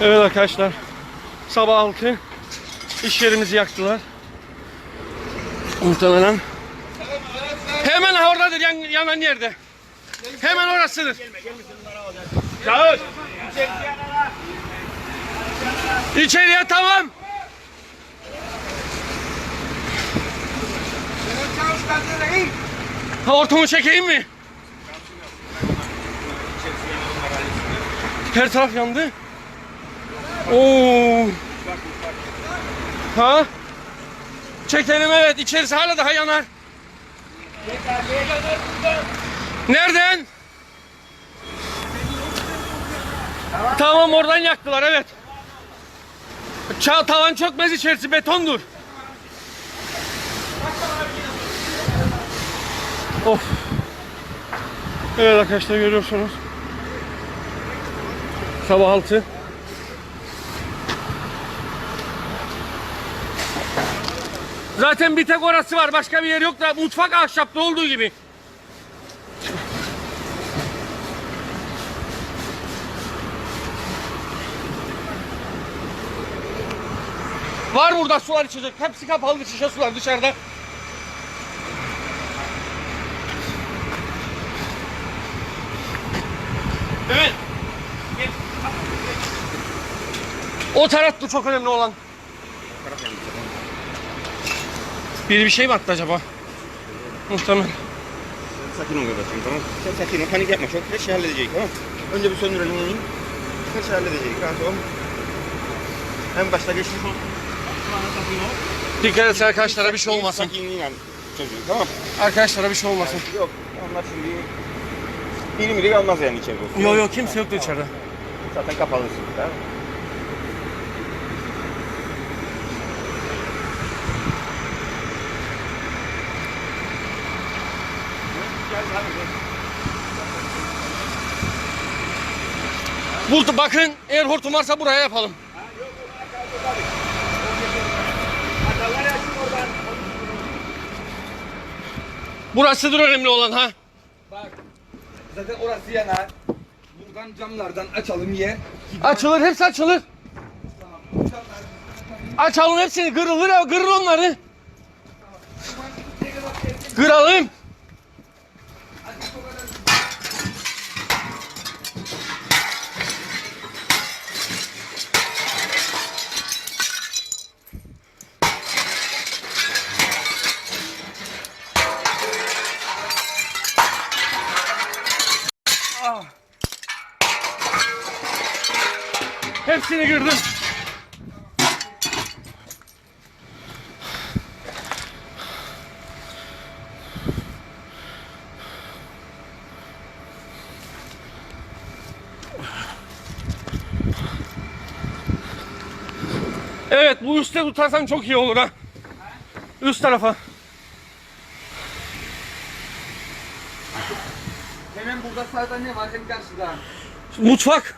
Evet arkadaşlar. Sabah 6 iş yerimizi yaktılar. Muhtemelen. Hemen oradadır yan, yanan yerde. Hemen orasıdır. Çağır. İçeriye tamam. Ha ortamı çekeyim mi? Her taraf yandı. Oo. Ha? Çekelim evet. İçerisi hala daha yanar. Nereden? Tamam oradan yaktılar evet. Ça tavan çökmez içerisi betondur. Of. Evet arkadaşlar görüyorsunuz. Sabah 6. Zaten bir tek orası var. Başka bir yer yok da mutfak ahşapta olduğu gibi. Var burada sular içecek. Hepsi kapalı şişe sular dışarıda. Evet. O tarafta çok önemli olan. Biri bir mi attı acaba? Muhtemelen. Sakin ol babacığım tamam. Sen sakin ol panik yapma çok her şey halledeceğiz tamam. Önce bir söndürelim onu. Her şey halledeceğiz rahat ol. En başta ol. Dikkat et arkadaşlara bir şey olmasın. Sakinliğiyle çocuğu tamam. Arkadaşlara bir şey olmasın. Yok onlar şimdi biri milik almaz yani içeri. Yok yok kimse yoktu içeride. Zaten kapalısın tamam. Buldu bakın eğer hortum varsa buraya yapalım. Burasıdır önemli olan ha. Bak zaten orası yanar. Buradan camlardan açalım ye. Açılır hepsi açılır. Açalım hepsini kırılır ya kırıl onları. Kıralım. Hepsini kırdım. Evet bu üstte tutarsan çok iyi olur ha. Üst tarafa. Hemen burada sağda ne var? Hem karşıda. Mutfak.